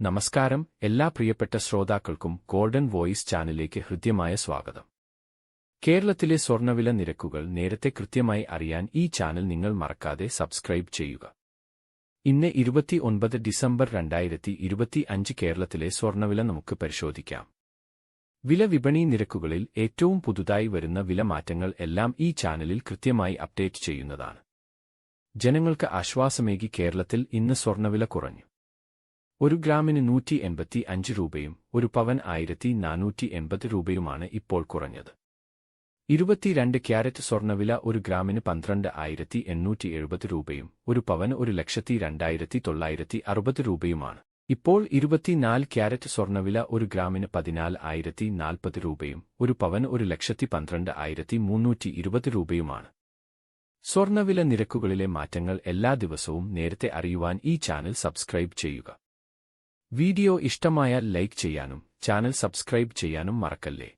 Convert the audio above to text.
നമസ്കാരം. എല്ലാ പ്രിയപ്പെട്ട ശ്രോതാക്കൾക്കും ഗോൾഡൻ വോയിസ് ചാനലിലേക്ക് ഹൃദ്യമായ സ്വാഗതം. കേരളത്തിലെ സ്വർണവില നിരക്കുകൾ നേരത്തെ കൃത്യമായി അറിയാൻ ഈ ചാനൽ നിങ്ങൾ മറക്കാതെ സബ്സ്ക്രൈബ് ചെയ്യുക. ഇന്ന് ഇരുപത്തി ഒൻപത് ഡിസംബർ രണ്ടായിരത്തി ഇരുപത്തി അഞ്ച് കേരളത്തിലെ സ്വർണവില നമുക്ക് പരിശോധിക്കാം. വില വിപണി നിരക്കുകളിൽ ഏറ്റവും പുതുതായി വരുന്ന വില മാറ്റങ്ങൾ എല്ലാം ഈ ചാനലിൽ കൃത്യമായി അപ്ഡേറ്റ് ചെയ്യുന്നതാണ്. ജനങ്ങൾക്ക് ആശ്വാസമേകി കേരളത്തിൽ ഇന്ന് സ്വർണവില കുറഞ്ഞു. ഒരു ഗ്രാമിന് നൂറ്റി എൺപത്തി അഞ്ച് രൂപയും ഒരു പവൻ ആയിരത്തി നാനൂറ്റി എൺപത് രൂപയുമാണ് ഇപ്പോൾ കുറഞ്ഞത്. ഇരുപത്തിരണ്ട് ക്യാരറ്റ് സ്വർണവില ഒരു ഗ്രാമിന് പന്ത്രണ്ട് ആയിരത്തി എണ്ണൂറ്റി എഴുപത് രൂപയും ഒരു പവൻ ഒരു ലക്ഷത്തി രണ്ടായിരത്തി തൊള്ളായിരത്തി അറുപത് രൂപയുമാണ്. ഇപ്പോൾ ഇരുപത്തിനാല് ക്യാരറ്റ് സ്വർണവില ഒരു ഗ്രാമിന് പതിനാല് ആയിരത്തി നാൽപ്പത് രൂപയും ഒരു പവൻ ഒരു ലക്ഷത്തി പന്ത്രണ്ട് ആയിരത്തി മുന്നൂറ്റി ഇരുപത് രൂപയുമാണ്. സ്വർണവില നിരക്കുകളിലെ മാറ്റങ്ങൾ എല്ലാ ദിവസവും നേരത്തെ അറിയുവാൻ ഈ ചാനൽ സബ്സ്ക്രൈബ് ചെയ്യുക. വീഡിയോ ഇഷ്ടമായാൽ ലൈക്ക് ചെയ്യാനും ചാനൽ സബ്സ്ക്രൈബ് ചെയ്യാനും മറക്കല്ലേ